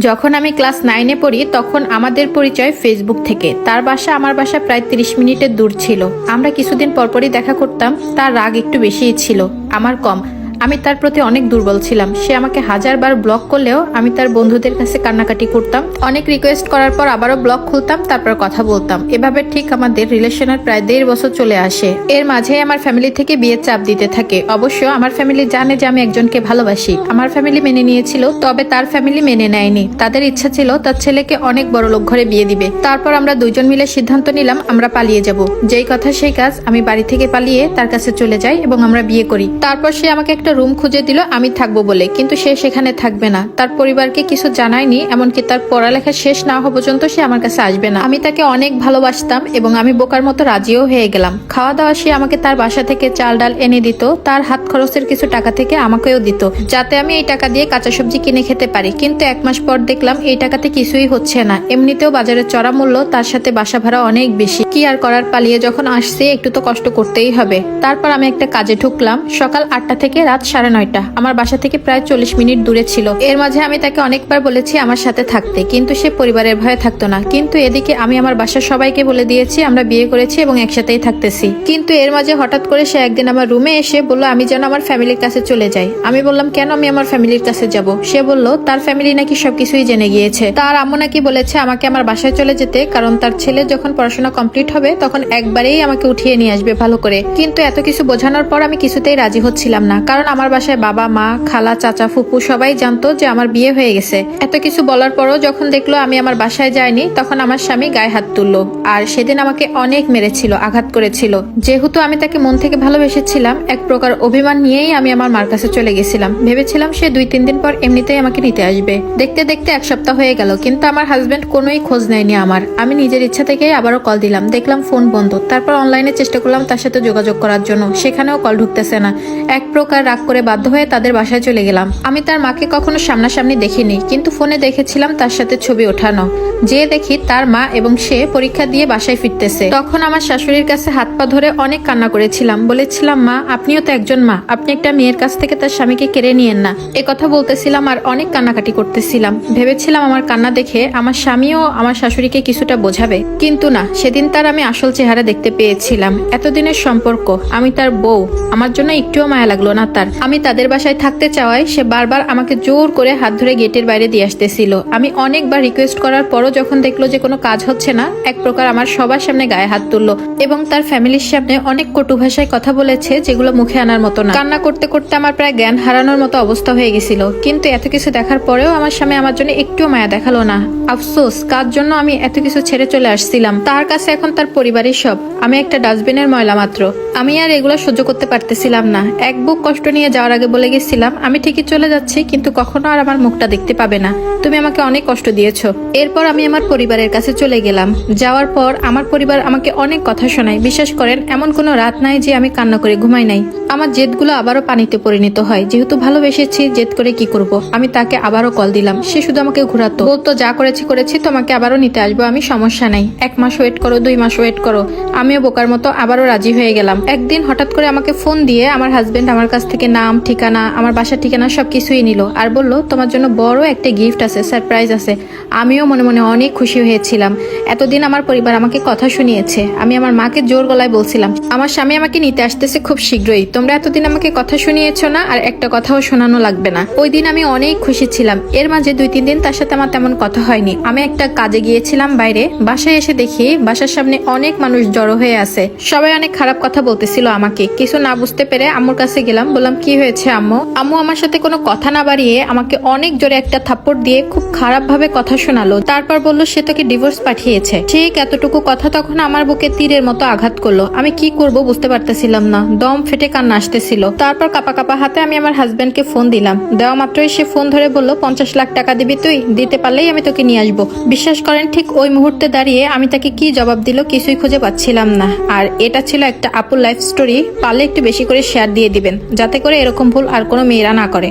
যখন আমি ক্লাস নাইনে পড়ি, তখন আমাদের পরিচয় ফেসবুক থেকে। তার বাসা আমার বাসা প্রায় তিরিশ মিনিটের দূর ছিল। আমরা কিছুদিন পরপরই দেখা করতাম, তার রাগ একটু বেশিই ছিল, আমার কম। আমি তার প্রতি অনেক দুর্বল ছিলাম। সে আমাকে হাজারবার ব্লক করলেও আমি তার বন্ধুদের কাছে কান্নাকাটি করতাম। অনেক রিকোয়েস্ট করার পর আবারও ব্লক খুলতাম, তারপর কথা বলতাম। এভাবে ঠিক আমাদের রিলেশনের প্রায় দেড় বছর চলে আসে। এর মাঝে আমার ফ্যামিলি থেকে বিয়ের চাপ দিতে থাকে। অবশ্য আমার ফ্যামিলি জানে যে আমি একজনকে ভালোবাসি। আমার ফ্যামিলি মেনে নিয়েছিল, তবে তার ফ্যামিলি মেনে নেয়নি। তাদের ইচ্ছা ছিল তার ছেলেকে অনেক বড় লোক ঘরে বিয়ে দিবে। তারপর আমরা দুইজন মিলে সিদ্ধান্ত নিলাম, আমরা পালিয়ে যাব। যেই কথা সেই কাজ আমি বাড়ি থেকে পালিয়ে তার কাছে চলে যাই এবং আমরা বিয়ে করি। তারপর সে আমাকে একটা রুম খুঁজে দিল, আমি থাকব বলে। কিন্তু সে সেখানে থাকবে না। তার পরিবারকে কিছু জানায়নি, এমনকি তার পড়ালেখা শেষ না হওয়া পর্যন্ত সে আমার কাছে আসবে না। আমি তাকে অনেক ভালোবাসতাম এবং আমি বোকার মতো রাজিও হয়ে গেলাম। খাওয়া দাওয়া সে আমাকে তার বাসা থেকে চাল ডাল এনে দিত, তার হাত খরচের কিছু টাকা থেকে আমাকেও দিত, যাতে আমি এই টাকা দিয়ে কাঁচা সবজি কিনে খেতে পারি। কিন্তু এক মাস পর দেখলাম, এই টাকাতে কিছুই হচ্ছে না। এমনিতেও বাজারের চড়া মূল্য, তার সাথে বাসা ভাড়া অনেক বেশি। কি আর করার, পালিয়ে যখন আসছে, একটু তো কষ্ট করতেই হবে। তারপর আমি একটা কাজে ঢুকলাম। সকাল আটটা থেকে রাত সাড়ে নয়টা। আমার বাসা থেকে প্রায় চল্লিশ মিনিট দূরে ছিল। এর মাঝে আমি তাকে অনেকবার বলেছি আমার সাথে থাকতে, কিন্তু সে পরিবারের ভয়ে থাকতো না। কিন্তু এদিকে আমি আমার বাসার সবাইকে বলে দিয়েছি, আমরা বিয়ে করেছি এবং একসাথেই থাকতেছি। কিন্তু এর মাঝে হঠাৎ করে সে একদিন আমার রুমে এসে বলল, আমি যেন আমার ফ্যামিলির কাছে চলে যাই। আমি বললাম, কেন আমি আমার ফ্যামিলির কাছে যাব? সে বলল, তার ফ্যামিলি নাকি সবকিছুই জেনে গিয়েছে। তার আম্মু নাকি বলেছে আমাকে আমার বাসায় চলে যেতে, কারণ তার ছেলে যখন পড়াশোনা কমপ্লিট হবে, তখন একবারেই আমাকে উঠিয়ে নিয়ে আসবে ভালো করে। কিন্তু এত কিছু বোঝানোর পর আমি কিছুতেই রাজি হচ্ছিলাম না, কারণ আমার বাসায় বাবা, মা, খালা, চাচা, ফুপু সবাই জানতো যে আমার বিয়ে হয়ে গেছে। এত কিছু বলার পরও যখন দেখল আমি আমার বাসায় যাইনি, তখন আমার স্বামী গায়ে হাত তুললো আর সেদিন আমাকে অনেক মেরেছিল, আঘাত করেছিল। যেহেতু আমি তাকে মন থেকে ভালোবেসেছিলাম, এক প্রকার অভিমান নিয়েই আমি আমার মার কাছে চলে গেছিলাম। ভেবেছিলাম সে দুই তিন দিন পর এমনিতেই আমাকে নিতে আসবে। দেখতে দেখতে এক সপ্তাহ হয়ে গেল, কিন্তু আমার হাজবেন্ড কোনোই খোঁজ নেয়নি আমার। আমি নিজের ইচ্ছা থেকেই আবারও কল দিলাম, দেখলাম ফোন বন্ধ। তারপর অনলাইনে চেষ্টা করলাম তার সাথে যোগাযোগ করার জন্য, সেখানেও কল ঢুকতেছে না। এক প্রকার রাগ করে বাধ্য হয়ে তাদের বাসায় চলে গেলাম। আমি তার মাকে কখনো সামনাসামনি দেখিনি, কিন্তু ফোনে দেখেছিলাম তার সাথে ছবি ওঠানো। যে দেখি তার মা এবং সে পরীক্ষা দিয়ে বাসায় ফিরতেছে। তখন আমার শাশুড়ির কাছে হাত পা ধরে অনেক কান্না করেছিলাম। বলেছিলাম, মা, আপনিও তো একজন মা। আপনি একটা মেয়ের কাছ থেকে তার স্বামীকে কেড়ে নিয়েন না। এ কথা বলতেছিলাম আর অনেক কান্নাকাটি করতেছিলাম। ভেবেছিলাম আমার কান্না দেখে আমার স্বামীও আমার শাশুড়িকে কিছুটা বোঝাবে। কিন্তু না, সেদিন তার আমি আসল চেহারা দেখতে পেয়েছিলাম। এতদিনের সম্পর্ক, আমি তার বউ। আমার জন্য একটুও মায়া লাগল না তার। আমি তাদের বাসায় থাকতে চাওয়ায় সে বারবার আমাকে জোর করে হাত ধরে গেটের বাইরে দিয়ে আসতেছিল। আমি অনেকবার রিকোয়েস্ট করার পরও যখন দেখল যে কোনো কাজ হচ্ছে না, এক প্রকার আমার সবার সামনে গায়ে হাত তুললো এবং তার ফ্যামিলির সামনে অনেক কটু ভাষায় কথা বলেছে যেগুলো মুখে আনার মতো না। কান্না করতে করতে আমার প্রায় জ্ঞান হারানোর মতো অবস্থা হয়ে গেছিল, কিন্তু এত কিছু দেখার পরেও আমার স্বামী আমার জন্য একটুও মায়া দেখাল না। আফসোস, কার জন্য আমি এত কিছু ছেড়ে চলে আসছিলাম? তার কাছে এখন তার পরিবারই সব। আমি একটা ডাস্টবিনের ময়লা মাত্র। আমি আর এগুলো সহ্য করতে পারতেছিলাম না। এক বুক কষ্ট নিয়ে যাওয়ার আগে বলে গেছিলাম, আমি ঠিকই চলে যাচ্ছি, কিন্তু কখনো আর আমার মুখটা দেখতে পাবে না। তুমি আমাকে অনেক কষ্ট দিয়েছ। এরপর আমি আমার পরিবারের কাছে চলে গেলাম। যাওয়ার পর আমার পরিবার আমাকে অনেক কথা শোনায়। বিশ্বাস করেন, এমন কোনো রাত নাই যে আমি কান্না করে ঘুমাই নাই। আমার জেদগুলো আবারও পানিতে পরিণত হয়। যেহেতু ভালোবেসেছি, জেদ করে কি করব? আমি তাকে আবারও কল দিলাম। সে শুধু আমাকে ঘোরাতো। বলতো, যা করেছি করেছি, তোমাকে আবারও নিতে আসব, আমি সমস্যা নাই। এক মাস ওয়েট করো, দুই মাস ওয়েট করো। আমিও বোকার মতো আবারও রাজি হয়ে গেলাম। একদিন হঠাৎ করে আমাকে ফোন দিয়ে আমার হাজবেন্ড আমার কাছ থেকে নাম, ঠিকানা, আমার বাসার ঠিকানা সব কিছুই নিল আর বলল, তোমার জন্য বড় একটা গিফট আছে সারপ্রাইজ আছে। আমিও মনে মনে অনেক খুশি হয়েছিলাম। এতদিন আমার পরিবার আমাকে কথা শুনিয়েছে। আমি আমার মাকে জোর গলায় বলছিলাম, আমার স্বামী আমাকে নিতে আসতেছে খুব শীঘ্রই। তোমরা এতদিন আমাকে কথা শুনিয়েছো না আর একটা কথাও শোনানো লাগবে না। ওই দিন আমি অনেক খুশি ছিলাম। এর মাঝে দুই, তিন দিন তার সাথে আমার তেমন কথা হয়নি। আমি একটা কাজে গিয়েছিলাম বাইরে, বাসায় এসে দেখি বাসার সামনে অনেক মানুষ জড়ো হয়ে আছে। সবাই অনেক খারাপ কথা বলতেছিল আমাকে। কিছু না বুঝতে পেরে আম্মুর কাছে গেলাম, বললাম কি হয়েছে, আম্মু? আম্মু আমার সাথে কোনো কথা না বাড়িয়ে আমাকে অনেক জোরে একটা থাপ্পড় দিয়ে খুব খারাপ ভাবে কথা শোনালো। তারপর বলল, সে তোকে ডিভোর্স পাঠিয়েছে। ঠিক এতটুকু কথা তখন আমার বুকে তীরের মতো আঘাত করল। আমি কি করব বুঝতে পারতেছিলাম না। দম ফেটে কান্না আসতেছিল। তারপর কাপা কাপা হাতে আমি আমার হাজবেন্ডকে ফোন দিলাম। দেওয়া মাত্রই সে ফোন ধরে বলল, পঞ্চাশ লাখ টাকা দিবি তুই? দিতে পারলেই আমি তোকে নিয়ে আসব। বিশ্বাস করেন, ঠিক ওই মুহূর্তে দাঁড়িয়ে আমি তাকে কি জবাব দিল কিছুই খুঁজে পাচ্ছিলাম না। আর এটা ছিল একটা আপুর লাইফ স্টোরি পারলে একটু বেশি করে শেয়ার দিয়ে দিবেন, যাতে করে এরকম ভুল আর কোনো মেয়েরা না করে।